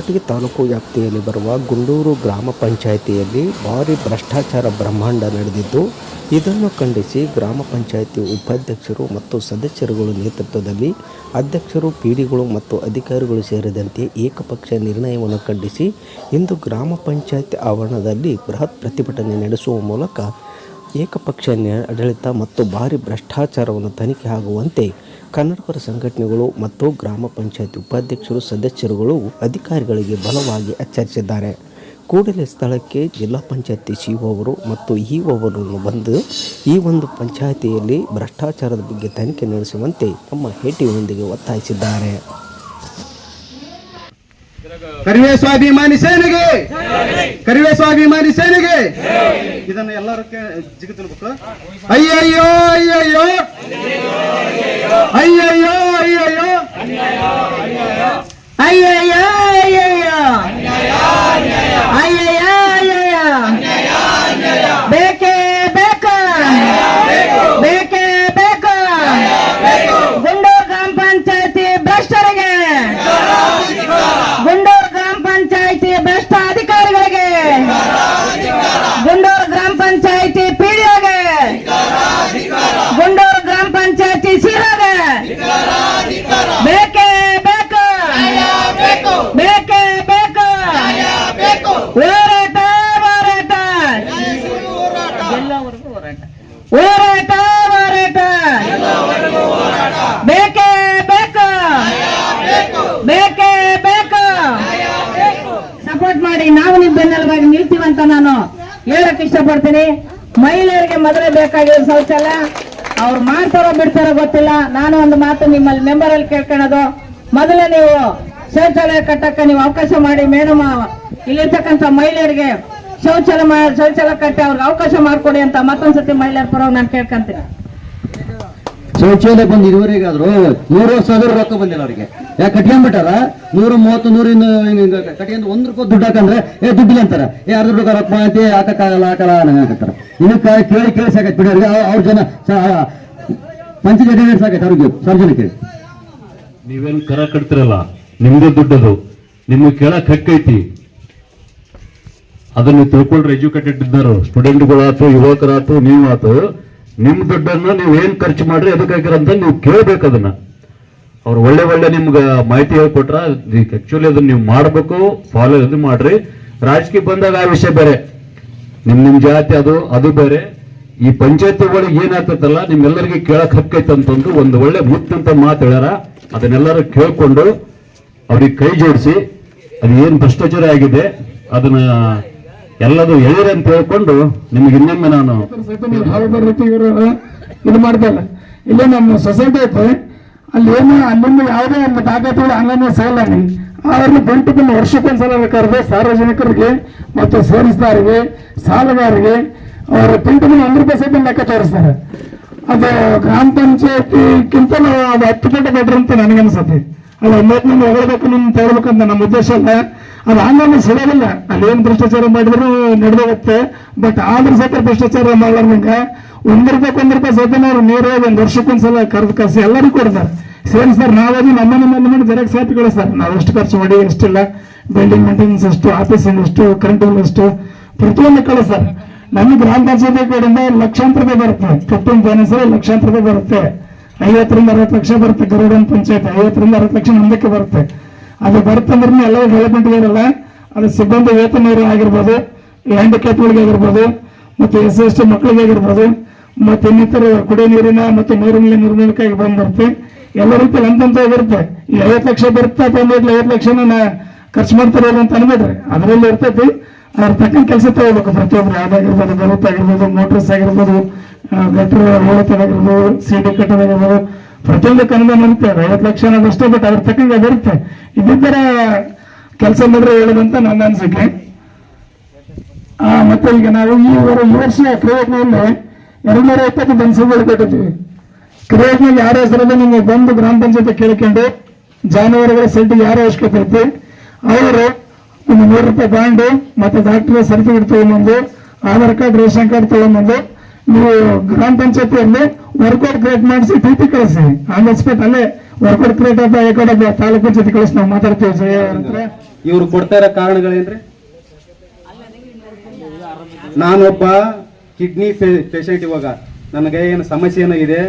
ತಾಲೂಕು ವ್ಯಾಪ್ತಿಯಲ್ಲಿ ಬರುವ ಗುಂಡೂರು ಗ್ರಾಮ ಪಂಚಾಯಿತಿಯಲ್ಲಿ ಭಾರಿ ಭ್ರಷ್ಟಾಚಾರ ಬ್ರಹ್ಮಾಂಡ ನಡೆದಿದ್ದು, ಇದನ್ನು ಖಂಡಿಸಿ ಗ್ರಾಮ ಪಂಚಾಯಿತಿ ಉಪಾಧ್ಯಕ್ಷರು ಮತ್ತು ಸದಸ್ಯರುಗಳ ನೇತೃತ್ವದಲ್ಲಿ ಅಧ್ಯಕ್ಷರು ಪಿಡಿಗಳು ಮತ್ತು ಅಧಿಕಾರಿಗಳು ಸೇರಿದಂತೆ ಏಕಪಕ್ಷ ನಿರ್ಣಯವನ್ನು ಖಂಡಿಸಿ ಇಂದು ಗ್ರಾಮ ಪಂಚಾಯತ್ ಆವರಣದಲ್ಲಿ ಬೃಹತ್ ಪ್ರತಿಭಟನೆ ನಡೆಸುವ ಮೂಲಕ ಏಕಪಕ್ಷ ಆಡಳಿತ ಮತ್ತು ಭಾರಿ ಭ್ರಷ್ಟಾಚಾರವನ್ನು ತನಿಖೆ ಆಗುವಂತೆ ಕನ್ನಡಪರ ಸಂಘಟನೆಗಳು ಮತ್ತು ಗ್ರಾಮ ಪಂಚಾಯತ್ ಉಪಾಧ್ಯಕ್ಷರು ಸದಸ್ಯರುಗಳು ಅಧಿಕಾರಿಗಳಿಗೆ ಬಲವಾಗಿ ಎಚ್ಚರಿಸಿದ್ದಾರೆ. ಕೂಡಲೇ ಸ್ಥಳಕ್ಕೆ ಜಿಲ್ಲಾ ಪಂಚಾಯತಿ ಸಿ ಅವರು ಮತ್ತು ಇ ಅವರನ್ನು ಬಂದು ಈ ಒಂದು ಪಂಚಾಯಿತಿಯಲ್ಲಿ ಭ್ರಷ್ಟಾಚಾರದ ಬಗ್ಗೆ ತನಿಖೆ ನಡೆಸುವಂತೆ ತಮ್ಮ ಹೇಟಿಯೊಂದಿಗೆ ಒತ್ತಾಯಿಸಿದ್ದಾರೆ. ಕರಿವೆ ಸ್ವಾಭಿಮಾನಿ ಸೇನೆಗೆ! ಕರಿವೆ ಸ್ವಾಭಿಮಾನಿ ಸೇನೆಗೆ! ಇದನ್ನ ಎಲ್ಲರೂ ಜಿಗಿ ತಿನ್ಬೇಕು ಅಯ್ಯಯ್ಯೋ ಅಯ್ಯಯ್ಯೋ. ಅಯ್ಯಯ್ಯೋ ಅಯ್ಯಯ್ಯೋ ಅಯ್ಯಯ್ಯೋ ಅಯ್ಯಯ್ಯೋ ಅಯ್ಯಯ್ಯೋ ಬೇಕೇ ಬೇಕು ಬೇಕೇ ಬೇಕು ಗುಂಡೂರು ಗ್ರಾಮ ಪಂಚಾಯತಿ ಭ್ರಷ್ಟರಿಗೆ ಗುಂಡೂರು ಗ್ರಾಮ ಪಂಚಾಯತಿ ಭ್ರಷ್ಟ ಅಧಿಕಾರಿಗಳಿಗೆ ಗುಂಡೂರು ಗ್ರಾಮ ಪಂಚಾಯತಿ ಪಿಡಿಒಗೆ ಗುಂಡೂರು ಗ್ರಾಮ ಪಂಚಾಯತಿ ಸಿರೋಗೆ ಬೇಕೇ ಬೇಕು. ಬೇಕೇ ಬೇಕು. ಹೋರಾಟ ಹೋರಾಟ. ಹೋರಾಟ. ಹೋರಾಟ ಬೇಕೇ ಬೇಕು. ಬೇಕೇ ಬೇಕು. ಸಪೋರ್ಟ್ ಮಾಡಿ, ನಾವು ನಿಮ್ ಬೆನ್ನೆಲುಬಾಗಿ ನಿಲ್ತೀವಂತ ನಾನು. ಹೇಳಕ್ ಇಷ್ಟಪಡ್ತೀನಿ. ಮಹಿಳೆಯರಿಗೆ ಮೊದಲೇ ಬೇಕಾಗಿರೋ ಶೌಚಾಲಯ. ಅವ್ರು ಮಾಡ್ತಾರೋ ಬಿಡ್ತಾರೋ ಗೊತ್ತಿಲ್ಲ. ನಾನು ಒಂದು ಮಾತು ನಿಮ್ಮಲ್ಲಿ ಮೆಂಬರ್ ಅಲ್ಲಿ ಕೇಳ್ಕೊಳ್ಳೋದು ಮೊದಲೇ ನೀವು ಶೌಚಾಲಯ ಕಟ್ಟಕ್ಕೆ ನೀವು ಅವಕಾಶ ಮಾಡಿ ಮೇಡಮ್, ಇಲ್ಲಿರ್ತಕ್ಕಂಥ ಮಹಿಳೆಯರಿಗೆ ಶೌಚಾಲಯ ಶೌಚಾಲಯ ಕಟ್ಟಿ ಅವ್ರಿಗೆ ಅವಕಾಶ ಮಾಡಿಕೊಡಿ ಅಂತ ಮತ್ತೊಂದ್ಸತಿ ಮಹಿಳೆಯರ ಪರವಾಗಿ ನಾನು ಕೇಳ್ಕೊಂತೀನಿ. ಶೌಚಾಲಯ ಬಂದು ಇದುವರೆಗಾದ್ರು ನೂರು ಸಾವಿರ ರೊಕ್ಕ ಬಂದಿಲ್ಲ ಅವರಿಗೆ. ಯಾಕೆ ಕಟ್ಕೊಂಡ್ಬಿಟ್ಟಾರ ನೂರ, ಮೂವತ್ತು ನೂರಿಂದ ಕಟ್ಕೊಂಡು ಒಂದ್ ರೂಪಾಯಿ ದುಡ್ಡು ಹಾಕಂದ್ರೆ, ಏ, ದುಡ್ಡಿಲ್ಲ ಅಂತಾರೆ. ಏ, ಅರ್ಧ ರೂಪಾಯಿ ರೊಕ್ಕ ಐತಿ ಹಾಕಕ್ಕಾಗಲ್ಲ, ಹಾಕಲ್ಲ ಇದಕ್ಕ ಕೇಳಿ ಕೇಳಿ ಸಾಕೈತೆ ಬಿಡಿ ಅವ್ರಿಗೆ. ಅವ್ರ ಜನ ಪಂಚಾಯತ್ ಸಾಕೈತೆ ಅವ್ರಿಗೆ? ಸಾರ್ವಜನಿಕರಿಗೆ ನೀವೇನ್ ಕರ ಕಟ್ತಿರಲ್ಲ, ನಿಮ್ದೇ ದುಡ್ಡದು ನಿಮ್ಗೆ ಕೇಳಕ್ ಹಕ್ಕೈತಿ. ಅದನ್ನ ತಿಳ್ಕೊಂಡ್ರೆ ಎಜುಕೇಟೆಡ್ ಇದ್ದಾರು ಸ್ಟೂಡೆಂಟ್ಗಳಾತು ಯುವಕರಾತು, ನೀವಾತು. ನಿಮ್ ದುಡ್ಡನ್ನು ನೀವು ಏನು ಖರ್ಚು ಮಾಡ್ರಿ ಅದಕ್ಕಾಗಿರಂತ ನೀವು ಕೇಳ್ಬೇಕು ಅದನ್ನ. ಅವ್ರು ಒಳ್ಳೆ ಒಳ್ಳೆ ನಿಮ್ಗೆ ಮಾಹಿತಿ ಹೇಳ್ಕೊಟ್ರ ಆಕ್ಚುಲಿ ಅದನ್ನ ನೀವು ಮಾಡಬೇಕು ಫಾಲೋ ಇದು ಮಾಡ್ರಿ. ರಾಜಕೀಯ ಬಂದಾಗ ಆ ವಿಷಯ ಬೇರೆ. ನಿಮ್ಮ ನಿಮ್ಮ ಜಾತಿ ಅದು ಅದು ಬೇರೆ. ಈ ಪಂಚಾಯತಿ ಒಳಗೆ ಏನಾಗ್ತೈತಲ್ಲ, ನಿಮ್ಮೆಲ್ಲರಿಗೆ ಕೇಳಕ್ ಹಕ್ಕೈತೆ ಅಂತಂದು ಒಂದು ಒಳ್ಳೆ ಮುತ್ತಂತ ಮಾತು ಹೇಳ್ಯಾರ. ಅದನ್ನೆಲ್ಲರೂ ಕೇಳ್ಕೊಂಡು ಅವ್ರಿಗೆ ಕೈ ಜೋಡಿಸಿ, ಅದು ಏನು ಭ್ರಷ್ಟಾಚಾರ ಆಗಿದೆ, ಅದನ್ನ ಎಲ್ಲದು ಎಳಿರಿ ಅಂತ ಹೇಳ್ಕೊಂಡು ನಿಮ್ಗೆ ಇನ್ನೊಮ್ಮೆ ನಾನು ಇದು ಮಾಡ್ತಲ್ಲ ಇಲ್ಲೇ. ನಮ್ಮ ಸೊಸೈಟಿ ಐತೆ, ಅಲ್ಲಿ ಏನು, ಅಲ್ಲಿಂದ ಯಾವುದೇ ಒಂದು ದಾಖಲೆಗಳು ಆನ್ಲೈನ್ ಸೇಲ್ ನೀ ಅವ್ರನ್ನ ಗಂಟೆಗೆ ವರ್ಷಕ್ಕೊಂದ್ಸಲ ಬೇಕಾದ್ರೆ ಸಾರ್ವಜನಿಕರಿಗೆ ಮತ್ತು ಸೇರಿಸಿದವರಿಗೆ ಸಾಲಗಾರರಿಗೆ ಅವರ ಪ್ರಿಂಟ್ಗೆ ಒಂದು ರೂಪಾಯಿ ಸಹಿತ ಲೆಕ್ಕ ತೋರಿಸ್ತಾರೆ. ಅದು ಗ್ರಾಮ ಪಂಚಾಯತಿಗಿಂತ ಅದು ಹತ್ತು ಗಂಟೆ ಬೆಟ್ರ್ ಅಂತ ನನಗನ್ಸತ್ತೆ. ಅದು ಒಂಬತ್ತು ಮಂದಿ ಹೊಗಳ್ಬೇಕು ಅಂತ ನಮ್ಮ ಉದ್ದೇಶ ಅಲ್ಲ. ಅದು ಆನ್ಲೈನ್ ಸಿಗೋದಿಲ್ಲ. ಅಲ್ಲೇನು ಭ್ರಷ್ಟಾಚಾರ ಮಾಡಿದ್ರು ನಡೆದೋಗುತ್ತೆ. ಬಟ್ ಆದ್ರೂ ಸಹಿತ ಭ್ರಷ್ಟಾಚಾರ ಮಾಡ್ಲಾರ್ದಂಗೆ ಒಂದ್ ರೂಪಾಯಿ ಒಂದ್ ರೂಪಾಯಿ ಸಹಿತ ಅವ್ರು ನೇರವಾಗಿ ಒಂದು ವರ್ಷಕ್ಕೊಂದ್ಸಲ ಕರೆದು ಕರ್ಸಿ ಎಲ್ಲರಿಗೂ ಕೊಡ್ತಾರೆ. ಸೇರಿ ಸರ್ ನಾವಾಗಿ ನಮ್ಮ ನಮ್ಮ ಮಾಡಿ ಜೆರಾಕ್ಸ್ ಹಾಕಿ ಸರ್. ನಾವು ಎಷ್ಟು ಖರ್ಚು ಮಾಡಿ, ಎಷ್ಟಿಲ್ಲ. ಬಿಲ್ಡಿಂಗ್ ಮೇಂಟೆನೆನ್ಸ್ ಎಷ್ಟು ಆಫೀಸ್ ಎಷ್ಟು ಕರೆಂಟ್ ಬಿಲ್ ಎಷ್ಟು ಪ್ರತಿಯೊಂದು ಸರ್. ನಮ್ಮ ಗ್ರಾಮ ಪಂಚಾಯತಿ ಕಡೆಯಿಂದ ಲಕ್ಷಾಂತರ ರೂಪಾಯಿ ಬರುತ್ತೆ. ಕಟ್ಟಿನ ಫೈನಾನ್ಸ್ ಲಕ್ಷಾಂತರ ರೂಪಾಯಿ ಬರುತ್ತೆ. ಐವತ್ತರಿಂದ ಅರವತ್ತು ಲಕ್ಷ ಬರುತ್ತೆ ಗರುಡನ್ ಪಂಚಾಯತ್. ಐವತ್ತರಿಂದ ಅರವತ್ತು ಲಕ್ಷ ಮುಂದಕ್ಕೆ ಬರುತ್ತೆ. ಅದು ಬರುತ್ತಂದ್ರೆ ಎಲ್ಲ ಡೆವಲಪ್ಮೆಂಟ್ ಇರಲ್ಲ ಅದು ಸಿಬ್ಬಂದಿ ವೇತನ ಆಗಿರ್ಬೋದು ಹ್ಯಾಂಡಿಕ್ಯಾಪ್ಗಳಿಗೆ ಆಗಿರ್ಬೋದು, ಮತ್ತೆ ಎಸ್ ಎಸ್ ಟಿ ಮಕ್ಕಳಿಗೆ ಆಗಿರ್ಬೋದು, ಮತ್ತೆ ಇನ್ನಿತರ ಕುಡಿಯ ನೀರಿನ ಮತ್ತು ನೈರ್ಮಲ್ಯ ನಿರ್ಮಾಣಕ್ಕಾಗಿ ಬಂದಿರುತ್ತೆ ಎಲ್ಲ ರೀತಿಯಲ್ಲಿ ಅಂತಂತ ಇರುತ್ತೆ. ಈ ಐವತ್ತು ಲಕ್ಷ ಬರುತ್ತೆ ಒಂದು ಐವತ್ತು ಲಕ್ಷನ ಖರ್ಚು ಮಾಡ್ತಾರೆ ಅಂತ ಅನ್ಬೇಡ್ರಿ. ಅದರಲ್ಲಿ ಇರ್ತೈತಿ. ಅದ್ರ ತಕ್ಕಂಗೆ ಕೆಲಸ ತಗೋಬೇಕು. ಪ್ರತಿಯೊಬ್ಬರು ಯಾವ್ದಾಗಿರ್ಬೋದು ಬರುತ್ತೆ ಆಗಿರ್ಬೋದು ಮೋಟರ್ಸ್ ಆಗಿರ್ಬೋದು ಗಟ್ರ ಓಡತದಾಗಿರ್ಬೋದು ಸಿಡಿ ಕಟ್ಟೋದಾಗಿರ್ಬೋದು ಪ್ರತಿಯೊಂದು ಅನುದಾನ ಇರುತ್ತೆ ಐವತ್ತು ಲಕ್ಷ ಅನ್ನೋದಷ್ಟೇ ಬಟ್ ಅದ್ರ ತಕ್ಕಂಗೆ ಬರುತ್ತೆ. ಇದ್ದರ ಕೆಲಸ ಮಾಡಿದ್ರೆ ಹೇಳೋದಂತ ನನ್ನ ಅನಿಸಿಕೆ. ಆ, ಮತ್ತೆ ಈಗ ನಾವು ಈ ವರ- ಈ ವರ್ಷ ಕ್ರಿಯೇಟ್ನಲ್ಲಿ ಎರಡು ನೂರ ಇಪ್ಪತ್ತು ಜನಸಭೆಗಳು ಕೊಟ್ಟಿದ್ವಿ. ಕ್ರಿಯೇಟ್ನಲ್ಲಿ ಯಾರ ಹೆಸರಲ್ಲಿ ನಿಮಗೆ ಬಂದು ಗ್ರಾಮ ಪಂಚಾಯತ್ ಕೇಳ್ಕೊಂಡು ಜಾನುವಾರುಗಳ ಸೆಟ್ ಯಾರ ಅವಶ್ಯಕತೆ ಐತಿ? ಅವರು ಒಂದು ನೂರು ರೂಪಾಯಿ ಬಾಂಡು ಮತ್ತೆ ಡಾಕ್ಟರ್ ಸರ್ಟಿಫಿಕೇಟ್ ತೊಗೊಂಬಂದು ಆಧಾರ್ ಕಾರ್ಡ್ ರೇಷನ್ ಕಾರ್ಡ್ ತಗೊಂಬಂದು ನೀವು ಗ್ರಾಮ ಪಂಚಾಯತಿಯಲ್ಲಿ ವರ್ಕೌಟ್ ಕ್ರಿಯೇಟ್ ಮಾಡಿಸಿ ಟಿ ಪಿ ಕಳಿಸಿ ಆನ್ ಅಲ್ಲೇ ವರ್ಕೌಟ್ ಕ್ರಿಯೇಟ್ ಆದ ಈ ಕಡೆ ತಾಲೂಕು ಪಂಚಾಯತಿ ಕಳಿಸಿ, ನಾವು ಮಾತಾಡ್ತೀವಿ ಜಯ ಇವ್ರು ಕೊಡ್ತಾ ಇರೋ ಕಾರಣಗಳೇನ್ರಿ ನಾನೊಬ್ಬ ಕಿಡ್ನಿ ಪೇಷಂಟ್ ಇವಾಗ. ನನಗೆ ಏನು ಸಮಸ್ಯೆ ಏನಾಗಿದೆ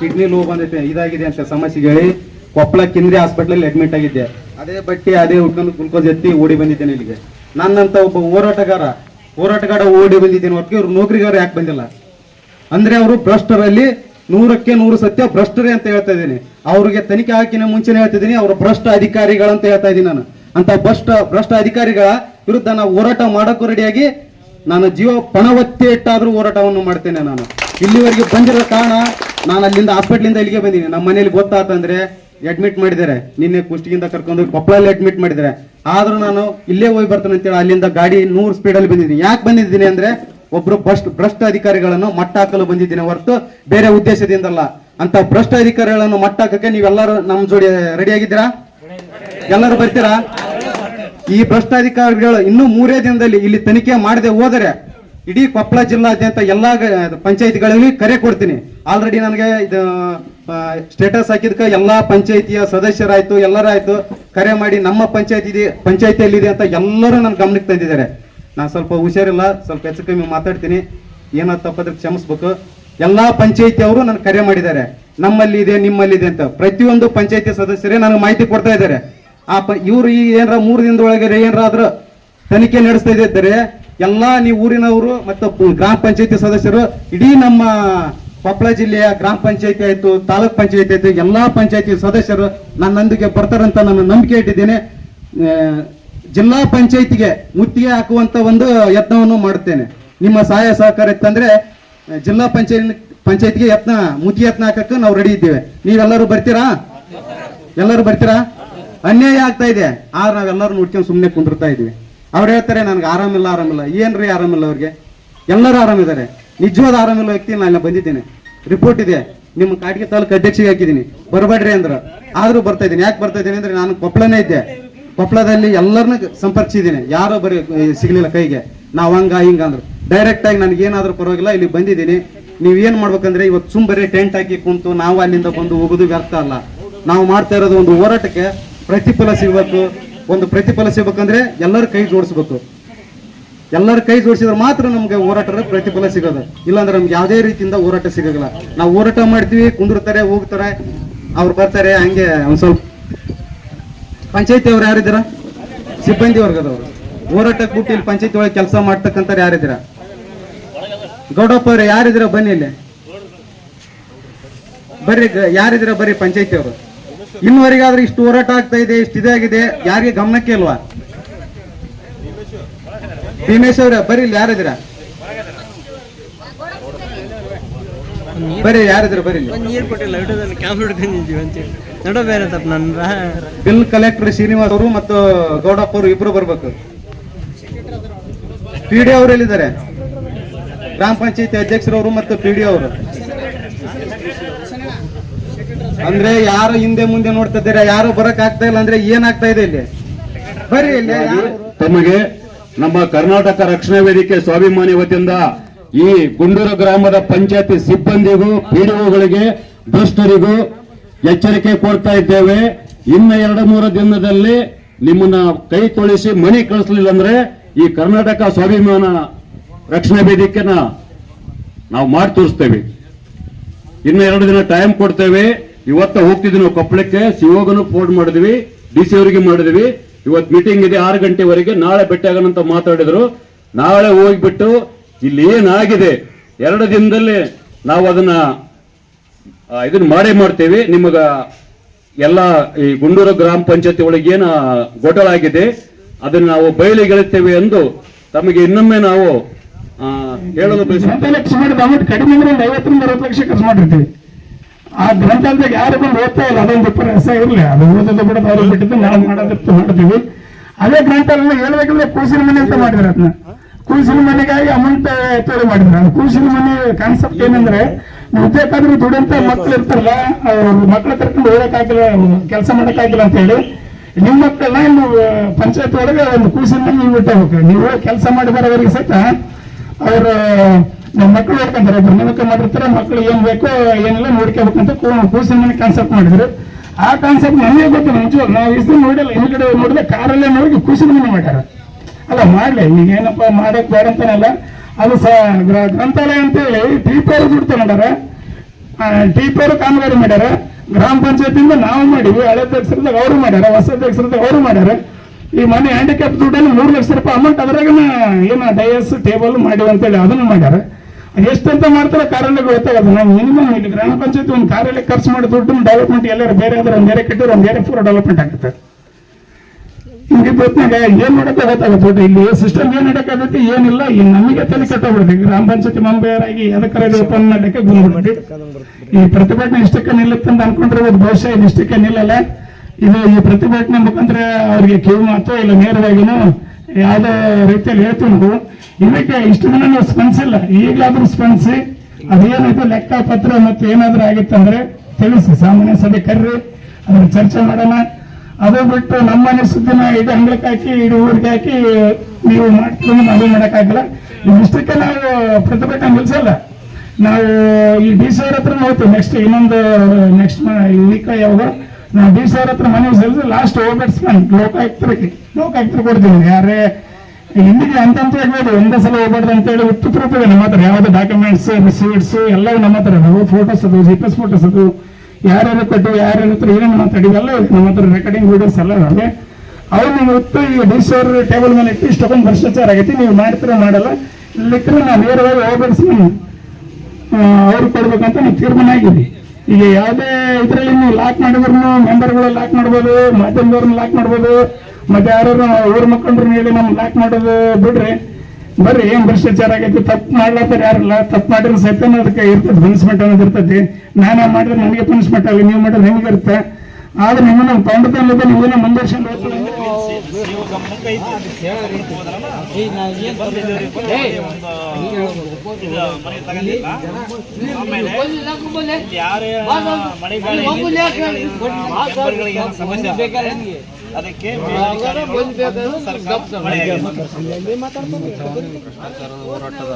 ಕಿಡ್ನಿ ಲೋ ಬಂದೈತೆ, ಇದಾಗಿದೆ ಅಂತ ಸಮಸ್ಯೆ ಹೇಳಿ ಕೊಪ್ಪಳ ಕಿಂದ್ರಿ ಹಾಸ್ಪಿಟ್ಲಲ್ಲಿ ಅಡ್ಮಿಟ್ ಆಗಿದ್ದೆ. ಅದೇ ಬಟ್ಟೆ, ಅದೇ ಉಟ್ಕೊಂಡು ಗ್ಲುಕೋಸ್ ಎತ್ತಿ ಓಡಿ ಬಂದಿದ್ದೇನೆ ಇಲ್ಲಿಗೆ. ನನ್ನಂತ ಒಬ್ಬ ಹೋರಾಟಗಾರ ಹೋರಾಟಗಾರ ಓಡಿ ಬಂದಿದ್ದೇನೆ ಹೊರಗೆ ಇವ್ರು ನೌಕರಿಗಾರ ಯಾಕೆ ಬಂದಿಲ್ಲ? ಅಂದ್ರೆ ಅವರು ಭ್ರಷ್ಟರಲ್ಲಿ ನೂರಕ್ಕೆ ನೂರು ಸತ್ಯ ಭ್ರಷ್ಟರೇ ಅಂತ ಹೇಳ್ತಾ ಇದ್ದೀನಿ. ಅವ್ರಿಗೆ ತನಿಖೆ ಹಾಕಿನ ಮುಂಚೆನೆ ಹೇಳ್ತಿದ್ದೀನಿ ಅವರು ಭ್ರಷ್ಟ ಅಧಿಕಾರಿಗಳಂತ ಹೇಳ್ತಾ ಇದ್ದೀನಿ ನಾನು. ಅಂತ ಭ್ರಷ್ಟ ಭ್ರಷ್ಟ ಅಧಿಕಾರಿಗಳ ವಿರುದ್ಧ ನಾವು ಹೋರಾಟ ಮಾಡೋಕ್ಕೂ ರೆಡಿಯಾಗಿ ನಾನು ಜೀವ ಪಣವತ್ತೆ ಇಟ್ಟಾದ್ರೂ ಹೋರಾಟವನ್ನು ಮಾಡ್ತೇನೆ ನಾನು. ಇಲ್ಲಿವರೆಗೆ ಬಂದಿರೋ ಕಾರಣ ನಾನು ಅಲ್ಲಿಂದ ಹಾಸ್ಪಿಟ್ಲಿಂದ ಇಲ್ಲಿಗೆ ಬಂದಿದ್ದೀನಿ ನಮ್ಮ ಮನೇಲಿ ಗೊತ್ತಾತಂದ್ರೆ ಅಡ್ಮಿಟ್ ಮಾಡಿದ್ದಾರೆ. ನಿನ್ನೆ ಕುಷ್ಟಿಗಿಂದ ಕರ್ಕೊಂಡು ಕೊಪ್ಪಳಲ್ಲಿ ಅಡ್ಮಿಟ್ ಮಾಡಿದ್ದಾರೆ. ಆದ್ರೂ ನಾನು ಇಲ್ಲೇ ಹೋಗಿ ಬರ್ತೇನೆ ಅಂತೇಳಿ ಅಲ್ಲಿಂದ ಗಾಡಿ ನೂರು ಸ್ಪೀಡಲ್ಲಿ ಬಂದಿದ್ದೀನಿ. ಯಾಕೆ ಬಂದಿದ್ದೀನಿ ಅಂದ್ರೆ ಒಬ್ರು ಭ್ರಷ್ಟ ಭ್ರಷ್ಟ ಅಧಿಕಾರಿಗಳನ್ನು ಮಟ್ಟ ಹಾಕಲು ಬಂದಿದ್ದೀನಿ ಹೊರತು ಬೇರೆ ಉದ್ದೇಶದಿಂದಲ್ಲ. ಅಂತ ಭ್ರಷ್ಟ ಅಧಿಕಾರಿಗಳನ್ನು ಮಟ್ಟ ಹಾಕಕ್ಕೆ ನೀವೆಲ್ಲರೂ ನಮ್ಮ ಜೋಡಿ ರೆಡಿ ಆಗಿದ್ದೀರಾ? ಎಲ್ಲರೂ ಬರ್ತೀರಾ? ಈ ಭ್ರಷ್ಟಾಧಿಕಾರಿಗಳು ಇನ್ನೂ ಮೂರೇ ದಿನದಲ್ಲಿ ಇಲ್ಲಿ ತನಿಖೆ ಮಾಡದೆ ಹೋದರೆ ಇಡೀ ಕೊಪ್ಪಳ ಜಿಲ್ಲಾದ್ಯಂತ ಎಲ್ಲಾ ಪಂಚಾಯತಿಗಳಲ್ಲಿ ಕರೆ ಕೊಡ್ತೀನಿ. ಆಲ್ರೆಡಿ ನನಗೆ ಇದು ಸ್ಟೇಟಸ್ ಹಾಕಿದ್ಕ ಎಲ್ಲಾ ಪಂಚಾಯತಿಯ ಸದಸ್ಯರಾಯ್ತು, ಎಲ್ಲರಾಯ್ತು ಕರೆ ಮಾಡಿ ನಮ್ಮ ಪಂಚಾಯತಿ ಇದೆ ಪಂಚಾಯತಿಯಲ್ಲಿ ಅಂತ ಎಲ್ಲರೂ ನನ್ನ ಗಮನಕ್ಕೆ ತಂದಿದ್ದಾರೆ. ನಾನು ಸ್ವಲ್ಪ ಹುಷಾರಿಲ್ಲ, ಸ್ವಲ್ಪ ಹೆಚ್ಚು ಕಮ್ಮಿ ಮಾತಾಡ್ತೀನಿ. ಏನೋ ತಪ್ಪದ್ರೆ ಕ್ಷಮಿಸ್ಬೇಕು. ಎಲ್ಲಾ ಪಂಚಾಯತಿ ಅವರು ನನಗೆ ಕರೆ ಮಾಡಿದ್ದಾರೆ. ನಮ್ಮಲ್ಲಿ ಇದೆ ನಿಮ್ಮಲ್ಲಿ ಇದೆ ಅಂತ. ಪ್ರತಿಯೊಂದು ಪಂಚಾಯತಿ ಸದಸ್ಯರೇ ನನಗೆ ಮಾಹಿತಿ ಕೊಡ್ತಾ ಇದ್ದಾರೆ. ಆ ಪ, ಇವರು ಈ ಏನಾರ ಮೂರು ದಿನದೊಳಗೆ ಏನಾರಾದ್ರೂ ತನಿಖೆ ನಡೆಸ್ತಾ ಇದ್ದರೆ. ಎಲ್ಲ ನೀವು ಊರಿನವರು ಮತ್ತು ಗ್ರಾಮ ಪಂಚಾಯತಿ ಸದಸ್ಯರು, ಇಡೀ ನಮ್ಮ ಕೊಪ್ಪಳ ಜಿಲ್ಲೆಯ ಗ್ರಾಮ ಪಂಚಾಯತಿ ಆಯಿತು ತಾಲೂಕ್ ಪಂಚಾಯತಿ ಆಯಿತು ಎಲ್ಲ ಪಂಚಾಯತಿ ಸದಸ್ಯರು ನನ್ನೊಂದಿಗೆ ಬರ್ತಾರಂತ ನಾನು ನಂಬಿಕೆ ಇಟ್ಟಿದ್ದೇನೆ. ಜಿಲ್ಲಾ ಪಂಚಾಯತಿಗೆ ಮುತ್ತಿಗೆ ಹಾಕುವಂತ ಒಂದು ಯತ್ನವನ್ನು ಮಾಡುತ್ತೇನೆ. ನಿಮ್ಮ ಸಹಾಯ ಸಹಕಾರ ಇತ್ತಂದ್ರೆ, ಜಿಲ್ಲಾ ಪಂಚಾಯತ್, ಪಂಚಾಯತ್ಗೆ ಯತ್ನ ಮುತ್ತಿಗೆ ಯತ್ನ ಹಾಕಕ್ಕೆ ನಾವು ರೆಡಿ ಇದ್ದೇವೆ. ನೀವೆಲ್ಲರೂ ಬರ್ತೀರಾ? ಎಲ್ಲರೂ ಬರ್ತೀರಾ? ಅನ್ಯಾಯ ಆಗ್ತಾ ಇದೆ. ಆದ್ರೆ ನಾವೆಲ್ಲರೂ ನೋಡ್ಕೊಂಡು ಸುಮ್ಮನೆ ಕುಂದಿರ್ತಾ ಇದೀವಿ ಅವ್ರು ಹೇಳ್ತಾರೆ, ನನಗೆ ಆರಾಮಿಲ್ಲ ಆರಾಮಿಲ್ಲ. ಏನ್ರಿ ಆರಾಮಿಲ್ಲ ಅವ್ರಿಗೆ? ಎಲ್ಲರೂ ಆರಾಮಿದ್ದಾರೆ. ನಿಜವಾದ ಆರಾಮಿಲ್ಲ ವ್ಯಕ್ತಿ ನಾನು ಬಂದಿದ್ದೇನೆ. ರಿಪೋರ್ಟ್ ಇದೆ. ನಿಮ್ಮ ಕಾಟಿಗೆ ತಾಲೂಕು ಅಧ್ಯಕ್ಷಗೆ ಹಾಕಿದ್ದೀನಿ. ಬರಬೇಡ್ರಿ ಅಂದ್ರೆ. ಆದ್ರೂ ಬರ್ತಾ ಇದ್ದೀನಿ. ಯಾಕೆ ಬರ್ತಾ ಇದ್ದೀನಿ ಅಂದ್ರೆ, ನಾನು ಕೊಪ್ಪಳನೇ ಇದ್ದೆ. ಕೊಪ್ಪಳದಲ್ಲಿ ಎಲ್ಲರನ್ನ ಸಂಪರ್ಕಿಸಿದ್ದೀನಿ. ಯಾರೋ ಬರೀ ಸಿಗಲಿಲ್ಲ ಕೈಗೆ. ನಾವು ಹಂಗ, ಹಿಂಗ ಅಂದ್ರು. ಡೈರೆಕ್ಟ್ ಆಗಿ ನನಗೆ ಏನಾದರೂ ಪರವಾಗಿಲ್ಲ ಇಲ್ಲಿ ಬಂದಿದ್ದೀನಿ. ನೀವು ಏನು ಮಾಡ್ಬೇಕಂದ್ರೆ ಇವತ್ತು ಸುಮ್ ಬರೀ ಟೆಂಟ್ ಹಾಕಿ ಕುಂತು ನಾವು ಅಲ್ಲಿಂದ ಬಂದು ಹೋಗೋದು ವ್ಯರ್ಥ ಅಲ್ಲ. ನಾವು ಮಾಡ್ತಾ ಇರೋದು ಒಂದು ಹೋರಾಟಕ್ಕೆ ಪ್ರತಿಫಲ ಸಿಗಬೇಕು. ಒಂದು ಪ್ರತಿಫಲ ಸಿಗ್ಬೇಕಂದ್ರೆ ಎಲ್ಲರೂ ಕೈ ಜೋಡಿಸ್ಬೇಕು. ಎಲ್ಲರ ಕೈ ಜೋಡಿಸಿದ್ರೆ ಮಾತ್ರ ನಮಗೆ ಹೋರಾಟದ ಪ್ರತಿಫಲ ಸಿಗೋದು. ಇಲ್ಲಾಂದ್ರೆ ನಮ್ಗೆ ಯಾವುದೇ ರೀತಿಯಿಂದ ಹೋರಾಟ ಸಿಗೋಲ್ಲ ನಾವು ಹೋರಾಟ ಮಾಡ್ತೀವಿ ಕುಂದಿರ್ತಾರೆ ಹೋಗ್ತಾರೆ. ಅವ್ರು ಬರ್ತಾರೆ, ಹಂಗೆ ಒಂದು ಸ್ವಲ್ಪ ಪಂಚಾಯತಿ ಅವ್ರು ಯಾರಿದ್ದೀರಾ? ಸಿಬ್ಬಂದಿ ವರ್ಗದವರು. ಹೋರಾಟಕ್ಕೆ ಬಿಟ್ಟು ಇಲ್ಲಿ ಪಂಚಾಯತಿ ಒಳಗೆ ಕೆಲಸ ಮಾಡ್ತಕ್ಕಂಥವ್ರು ಯಾರಿದ್ದೀರಾ? ಗೌಡಪ್ಪ ಅವ್ರೆ, ಯಾರಿದ್ದೀರಾ? ಬನ್ನಿ ಇಲ್ಲಿ. ಬರ್ರಿ ಯಾರಿದ್ರ ಯಾರಿದ್ದೀರಾ? ಬರ್ರಿ ಪಂಚಾಯತಿ ಅವರು. ಇನ್ನುವರೆಗಾದ್ರೆ ಇಷ್ಟು ಹೋರಾಟ ಆಗ್ತಾ ಇದೆ, ಇಷ್ಟು ಇದಾಗಿದೆ ಯಾರಿಗೆ ಗಮನಕ್ಕೆ ಇಲ್ವಾ? ಭೀಮೇಶ್ ಅವ್ರೆ, ಬರ್ರಿ ಇಲ್ಲಿ, ಯಾರಿದ್ದೀರಾ? ಬರ್ರಿ ಯಾರಿದ್ದೀರಾ? ಬರ್ರಿ ನೋಡೋ ಬೇರೆ ತಪ್ಪ ನನ್ನ ಬಿಲ್ ಕಲೆಕ್ಟರ್ ಶ್ರೀನಿವಾಸ್ ಅವರು ಮತ್ತು ಗೌಡಪ್ಪ ಅವರು ಇಬ್ರು ಬರ್ಬೇಕು. ಪಿ ಡಿ ಅವರು ಎಲ್ಲಿದ್ದಾರೆ? ಗ್ರಾಮ ಪಂಚಾಯತಿ ಅಧ್ಯಕ್ಷರವರು ಮತ್ತು ಪಿ ಡಿ ಅವರು. ಅಂದ್ರೆ ಯಾರು ಹಿಂದೆ ಮುಂದೆ ನೋಡ್ತಾ ಇದ್ದಾರೆ ಯಾರು ಬರಕ್ ಆಗ್ತಾ ಇಲ್ಲ ಅಂದ್ರೆ ಏನಾಗ್ತಾ ಇದೆ ಇಲ್ಲಿ? ಬರ್ರಿ ಇಲ್ಲಿ ತಮಗೆ ನಮ್ಮ ಕರ್ನಾಟಕ ರಕ್ಷಣಾ ವೇದಿಕೆ ಸ್ವಾಭಿಮಾನಿ ವತಿಯಿಂದ ಈ ಗುಂಡೂರು ಗ್ರಾಮದ ಪಂಚಾಯತಿ ಸಿಬ್ಬಂದಿಗೂ ಪಿಡಿಒಗಳಿಗೆ ಭ್ರಷ್ಟರಿಗೂ ಎಚ್ಚರಿಕೆ ಕೊಡ್ತಾ ಇದ್ದೇವೆ. ಇನ್ನ ಎರಡು ಮೂರು ದಿನದಲ್ಲಿ ನಿಮ್ಮನ್ನ ಕೈ ತೊಳಿಸಿ ಮನೆ ಕಳಿಸ್ಲಿಲ್ಲ ಅಂದ್ರೆ ಈ ಕರ್ನಾಟಕ ಸ್ವಾಭಿಮಾನ ರಕ್ಷಣಾ ವೇದಿಕೆನ ನಾವು ಮಾಡಿ ತೋರಿಸ್ತೇವೆ. ಇನ್ನು ಎರಡು ದಿನ ಟೈಮ್ ಕೊಡ್ತೇವೆ. ಇವತ್ತ ಹೋಗ್ತಿದ್ವಿ ನಾವು ಕೊಪ್ಪಳಕ್ಕೆ. ಸಿಒಗನು ಫೋನ್ ಮಾಡಿದ್ವಿ. ಡಿ ಸಿ ಅವರಿಗೆ ಮಾಡಿದ್ವಿ. ಇವತ್ತು ಮೀಟಿಂಗ್ ಇದೆ ಆರು ಗಂಟೆವರೆಗೆ. ನಾಳೆ ಭೇಟಿಯಾಗೋಣ ಅಂತ ಮಾತಾಡಿದ್ರು. ನಾಳೆ ಹೋಗ್ಬಿಟ್ಟು ಇಲ್ಲಿ ಏನಾಗಿದೆ? ಎರಡು ದಿನದಲ್ಲಿ ನಾವು ಅದನ್ನ ಇದನ್ನ ಮಾಡೇ ಮಾಡ್ತೇವೆ. ನಿಮಗ ಎಲ್ಲ ಈ ಗುಂಡೂರು ಗ್ರಾಮ ಪಂಚಾಯತಿ ಒಳಗೆ ಏನು ಗೋಟಳ ಆಗಿದೆ, ಅದನ್ನ ನಾವು ಬಯಲಿಗೆಳುತ್ತೇವೆ ಎಂದು ತಮಗೆ ಇನ್ನೊಮ್ಮೆ ನಾವು ಹೇಳಲು ಬಯಸುತ್ತೇವೆ. ಖರ್ಚು ಐವತ್ತರಿಂದ ಅರವತ್ತು ಲಕ್ಷ ಖರ್ಚು ಆ ಗ್ರಂಥಾಲಯದಾಗ ಯಾರು ಬಂದು ಓದ್ತಾ ಇಲ್ಲ, ಅದೊಂದು ರಸ ಇರಲಿ. ಅದು ಓದೋದು ಬಿಡೋದು ಅವ್ರು ಬಿಟ್ಟಿದ್ದು, ನಾವು ಮಾಡೋದಿತ್ತು ಮಾಡ್ತೀವಿ ಅದೇ ಗ್ರಂಥಾಲಯ ಹೇಳ್ಬೇಕಂದ್ರೆ ಕೂಸಿನ ಮನೆ ಅಂತ ಮಾಡಿದ್ರು ಅದನ್ನ. ಕೂಸಿನ ಮನೆಗಾಗಿ ಅಮೌಂಟ್ ತೋರಿ ಮಾಡಿದ್ರು. ಕೂಸಿನ ಮನೆ ಕಾನ್ಸೆಪ್ಟ್ ಏನಂದ್ರೆ ಬೇಕಾದ್ರೂ ದುಡಿಯಂತ ಮಕ್ಳು ಇರ್ತಾರಲ್ಲ ಮಕ್ಳ ಕರ್ಕೊಂಡು ಹೋಗಕ್ಕಾಗಿಲ್ಲ, ಕೆಲಸ ಮಾಡಕ್ಕಾಗಿಲ್ಲ ಅಂತ ಹೇಳಿ ನಿಮ್ಮ ಮಕ್ಕಳನ್ನ ಇನ್ನು ಪಂಚಾಯತ್ ಒಳಗೆ ಒಂದು ಕೂಸಿನ ನೀವು ಇಟ್ಟಬೇಕು ನೀವು ಕೆಲಸ ಮಾಡಿ ಬರೋವರೆಗೆ ಸಹಿತ ಅವರು, ನಮ್ಮ ಮಕ್ಕಳು ಹೇಳ್ಕೊಂತಾರೆ ನೇಮಕ ಮಾಡಿರ್ತಾರೆ ಮಕ್ಕಳು ಏನ್ ಬೇಕೋ ಏನಿಲ್ಲ ನೋಡ್ಕೋಬೇಕಂತ ಕೂಸಿನ ಮನೆ ಕಾನ್ಸೆಪ್ಟ್ ಮಾಡಿದ್ರು. ಆ ಕಾನ್ಸೆಪ್ಟ್ ನಮಗೆ ಗೊತ್ತಿಲ್ಲ ನಿಜವಾಗ ನಾವು ಇಷ್ಟು ನೋಡಿಲ್ಲ. ಹಿಂದ್ಗಡೆ ನೋಡಿದ್ರೆ ಕಾರಲ್ಲೇ ನೋಡಿ ಕೂಸಿನ ಮನೆ ಮಾಡ್ಯಾರ. ಅಲ್ಲ, ಮಾಡ್ಲಿ. ಈಗ ಏನಪ್ಪ, ಮಾಡಕ್ ಬೇಡ ಅಂತಾನಲ್ಲ ಅದು ಸ ಗ್ರ- ಗ್ರಂಥಾಲಯ ಅಂತೇಳಿ ಟಿಪೇರು ದುಡ್ಡು ತಗೊಂಡಾರ ಟಿಪೇರು ಕಾಮಗಾರಿ ಮಾಡ್ಯಾರ. ಗ್ರಾಮ ಪಂಚಾಯತಿಂದ ನಾವು ಮಾಡಿವಿ ಹಳೆ ಅಧ್ಯಕ್ಷರಿಂದ ಅವರು ಮಾಡ್ಯಾರ, ಹೊಸ ಅಧ್ಯಕ್ಷರಿಂದ ಅವರು ಮಾಡ್ಯಾರ. ಈ ಮನೆ ಹ್ಯಾಂಡಿಕ್ಯಾಪ್ ದುಡ್ಡಲ್ಲಿ ಮೂರು ಲಕ್ಷ ರೂಪಾಯಿ ಅಮೌಂಟ್ ಅದ್ರಾಗ ಏನ ಡಯಸ್ ಟೇಬಲ್ ಮಾಡಿವಿ ಅಂತೇಳಿ ಅದನ್ನು ಮಾಡ್ಯಾರ. ಎಷ್ಟಂತ ಮಾಡ್ತಾರೆ ಕಾರ್ಯಾಲಯ ಗೊತ್ತಾಗಲ್ಲ. ನಾವು ಮಿನಿಮಮ್ ಇಲ್ಲಿ ಗ್ರಾಮ ಪಂಚಾಯತ್ ಒಂದು ಕಾರ್ಯಾಲಯ ಖರ್ಚು ಮಾಡಿ ದುಡ್ಡು ಡೆವಲಪ್ಮೆಂಟ್ ಎಲ್ಲರೂ ಬೇರೆ ಆದ್ರೆ ಒಂದು ಬೇರೆ ಕಟ್ಟಿದ್ರೆ ಒಂದು ಬೇರೆ ಪೂರ ಡೆವಲಪ್ಮೆಂಟ್ ಆಗುತ್ತೆ. ಹಿಂಗೆ ಹೊತ್ನಾಗ ಏನ್ ಮಾಡಕ್ಕೆ ಗೊತ್ತಾಗುತ್ತೆ ಇಲ್ಲಿ ಸಿಸ್ಟಮ್ ಏನ್ ನಡಕಾಗತ್ತೆ ಏನಿಲ್ಲ ಈ ನಮಗೆ ತಲೆ ಕೆಟ್ಟೋಗ್ಬಿಡುತ್ತೆ. ಗ್ರಾಮ ಪಂಚಾಯತಿ ಮೆಂಬರಾಗಿ ಓಪನ್ ಮಾಡಕ್ಕೆ ಬಂದ್ಬಿಡ್ರಿ ಈ ಪ್ರತಿಭಟನೆ ಇಷ್ಟಕ್ಕೆ ನಿಲ್ಲುತ್ತೆ ಅಂತ ಅನ್ಕೊಂಡಿರೋದು ಬಹುಶಃ ಇದು ಇಷ್ಟಕ್ಕೆ ನಿಲ್ಲಲ್ಲ. ಇದು ಈ ಪ್ರತಿಭಟನೆ ಮುಖಾಂತರ ಅವ್ರಿಗೆ ಕಿವಿ ಮಾತು ಇಲ್ಲ ನೇರವಾಗಿನೂ ಯಾವುದೇ ರೀತಿಯಲ್ಲಿ ಹೇಳ್ತೀವಿ ನಾವು ಇದಕ್ಕೆ ಇಷ್ಟು ದಿನ ನೀವು ಸ್ಪಂದಿಸಿಲ್ಲ ಈಗಲಾದ್ರೂ ಸ್ಪಂದಿಸಿ ಅದೇನಿದೆ ಲೆಕ್ಕ ಪತ್ರ ಮತ್ತು ಏನಾದ್ರೂ ಆಗಿತ್ತಂದ್ರೆ ತಿಳಿಸಿ. ಸಾಮಾನ್ಯ ಸಭೆ ಕರ್ರಿ ಅದನ್ನ ಚರ್ಚೆ ಮಾಡೋಣ. ಅದು ಬಿಟ್ಟು ನಮ್ಮನೆ ಸುದ್ದಿನ ಇದು ಅಂಗಳಕ್ಕೆ ಹಾಕಿ ಇಡೀ ಊರಿಗೆ ಹಾಕಿ ನೀವು ಮಾಡ್ಕೊಂಡು ನಾವು ಮಾಡೋಕ್ಕಾಗಲ್ಲ. ಇಷ್ಟಕ್ಕೆ ನಾವು ಪ್ರತಿಭಟನೆ ನಿಲ್ಸಲ್ಲ ನಾವು ಈ ಡಿ ಸಿ ಅವ್ರ ಹತ್ರ ಹೋಗ್ತೀವಿ ನೆಕ್ಸ್ಟ್ ಇನ್ನೊಂದು ನೆಕ್ಸ್ಟ್ ವೀಕ್ ಯಾವಾಗ? ನಾವು ಡಿ ಸಿ ಅವ್ರ ಹತ್ರ ಮನೆ ಸಲ್ಲಿಸಿ ಲಾಸ್ಟ್ ಓಬರ್ಸ್ಮನ್ ಲೋಕಾಯುಕ್ತರಿಗೆ, ಲೋಕಾಯುಕ್ತರು ಕೊಡ್ತೀವಿ. ಯಾರೇ, ಹಿಂದಿಗೆ ಅಂತಂತ ಹೇಳ್ಬೋದು ಒಂದೇ ಸಲ ಹೋಗ್ಬಾರ್ದು ಅಂತ ಹೇಳಿ ಉತ್ತು ಪ್ರೂಫ್ ಇದೆ ನಮ್ಮ ಹತ್ರ. ಯಾವ್ದು ಡಾಕ್ಯುಮೆಂಟ್ಸ್ ರಿಸೀಟ್ಸ್ ಎಲ್ಲವೂ ನಮ್ಮ ಹತ್ರ. ಇದಾವೆ ಫೋಟೋಸ್ ಅದು ಜಿ ಫೋಟೋಸ್ ಅದು. ಯಾರ್ಯಾರು ಕೊಟ್ಟು ಯಾರ್ಯಾರ ಹತ್ರ ಏನೇನು ಮಾತಾಡಿವಿ ಎಲ್ಲ ನಮ್ಮ ಹತ್ರ ರೆಕಾರ್ಡಿಂಗ್ ವೀಡಿಯೋಸ್ ಎಲ್ಲ ಇದಾವೆ ಅವ್ರು ನೀವು ಹೊತ್ತು ಈಗ ಡಿ ಸಿ ಟೇಬಲ್ ಮೇಲೆ ಇಟ್ಟು ಇಷ್ಟೊಂದು ಭ್ರಷ್ಟಾಚಾರ ಆಗೈತಿ, ನೀವು ಮಾಡ್ತೀರ ಮಾಡಲ್ಲ. ಇಲ್ಲಿಕ್ಕರೆ ನಾವು ನೇರವಾಗಿ ಹೋಗ್ಬರ್ಸ್ಮನ್ ಅವ್ರು ಕೊಡ್ಬೇಕಂತ ನೀವು ತೀರ್ಮಾನ ಆಗಿದೆ ಈಗ ಯಾವುದೇ ಇದರಲ್ಲಿ ನೀವು ಲಾಕ್ ಮಾಡಿದ್ರು ಮೆಂಬರ್ಗಳು ಲಾಕ್ ಮಾಡ್ಬೋದು, ಮಾಧ್ಯಮದವ್ರನ್ನ ಲಾಕ್ ಮಾಡ್ಬೋದು, ಮತ್ತೆ ಯಾರು ಊರ ಮುಖಂಡ್ರನ್ನ ಹೇಳಿ ನಮ್ಗೆ ಲಾಕ್ ಮಾಡೋದು ಬಿಡ್ರಿ. ಬರ್ರಿ ಏನ್ ಭ್ರಷ್ಟಾಚಾರ ಆಗೈತಿ ತಪ್ಪು ಮಾಡ್ಲಾತಾರ ಯಾರಲ್ಲ ತಪ್ಪು ಮಾಡಿದ್ರೆ ಸಹಿತ ಅದಕ್ಕೆ ಇರ್ತದೆ ಪನಿಷ್ಮೆಂಟ್ ಅನ್ನೋದು ಇರ್ತೈತಿ ನಾನೇ ಮಾಡಿದ್ರೆ ನನಗೆ ಪನಿಷ್ಮೆಂಟ್ ಆಗಲಿ ನೀವು ಮಾಡಿದ್ರೆ ನಿಮ್ಗೆ ಇರುತ್ತೆ ಆದ್ರೆ ನಿಮ್ಮನ್ನ ತೊಂಡತನದ ನೀವೇನೋ ಮುಂದರ್ಶನ ಯಾರೇ ಮಳೆಗಾಲ ಸಮಸ್ಯೆ. ಅದಕ್ಕೆ ಸರ್ಕಾರದ ಹೋರಾಟದ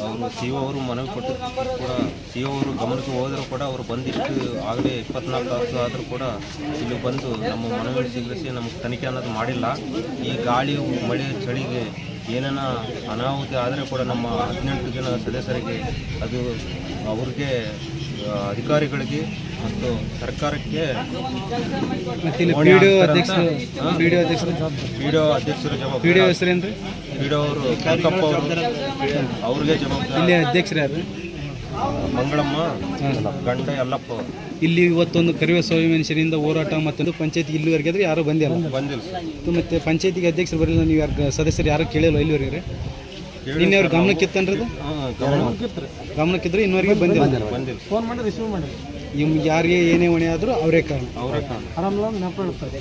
ಅವರು ಸಿ ಅವರು ಮನವಿ ಕೊಟ್ಟು ಕೂಡ ಸಿ ಅವರು ಗಮನಕ್ಕೆ ಹೋದರೂ ಕೂಡ ಅವರು ಬಂದಿಷ್ಟು ಆಗಲೇ ಇಪ್ಪತ್ನಾಲ್ಕು ತಾಸು ಆದರೂ ಕೂಡ ಇಲ್ಲಿ ಬಂದು ನಮ್ಮ ಮನವಿ ಸ್ವೀಕರಿಸಿ ನಮಗೆ ತನಿಖೆ ಅನ್ನೋದು ಮಾಡಿಲ್ಲ. ಈ ಗಾಳಿ ಮಳೆ ಚಳಿಗೆ ಏನೇನ ಅನಾಹುತಿ ಆದರೆ ಕೂಡ ನಮ್ಮ ಹದಿನೆಂಟು ಜನ ಸದಸ್ಯರಿಗೆ ಅದು ಅವ್ರಿಗೆ ಅಧಿಕಾರಿಗಳಿಗೆ ಮತ್ತು ಸರ್ಕಾರಕ್ಕೆ ಅಧ್ಯಕ್ಷರು ಅಧ್ಯಕ್ಷರು ಪಿಡಿಒ ಅಧ್ಯಕ್ಷರು ಜವಾಬ್ದಾರಿ. ಪಿಡಿಒ ಹೆಸರೇನ್ರಿ? ಪಿಡಿಒ ಅವರು ಕನಕಪ್ಪ ಅವರು ಅವ್ರಿಗೆ ಜವಾಬ್ದಾರಿ. ಇಲ್ಲಿ ಅಧ್ಯಕ್ಷರು ಯಾರು? ಮಂಗಳಮ್ಮ ಗಂಡ ಯಲ್ಲಪ್ಪ ಅವರು. ಇಲ್ಲಿ ಇವತ್ತೊಂದು ಕರಿವೆ ಸ್ವಾಮಿ ಮನುಷ್ಯರಿಂದ ಹೋರಾಟ ಮತ್ತೊಂದು ಪಂಚಾಯತಿ ಇಲ್ಲಿವರೆಗೆ ಆದ್ರೆ ಯಾರು ಬಂದಿಲ್ಲ. ಬಂದಿಲ್ಲ ಮತ್ತೆ ಪಂಚಾಯತಿಗೆ ಅಧ್ಯಕ್ಷರು ಬರಲಿಲ್ಲ ನೀವು ಯಾರು ಸದಸ್ಯರು ಯಾರು ಕೇಳಿಲ್ಲ ಇಲ್ಲಿವರೆಗೆ? ನಿನ್ನೆ ಅವ್ರ ಗಮನಕ್ಕಿತ್ತನ್ರಿ ಗಮನಕ್ಕಿತ್ತು ಗಮನ ಗಮನಕ್ಕಿದ್ರೆ ಇನ್ನೊರಿಗೆ ಬಂದಿಲ್ಲ. ಬಂದಿಲ್ಲ. ಫೋನ್ ಮಾಡಿ ರಿಸೀವ್ ಮಾಡಿ. ನಿಮ್ಗೆ ಯಾರಿಗೆ ಏನೇ ಹೊಣೆ ಆದರೂ ಅವರೇ ಕಾರಣ ಅವರೇ ಕಾರಣ ನೆಪ ನೆನಪಿಡುತ್ತೆ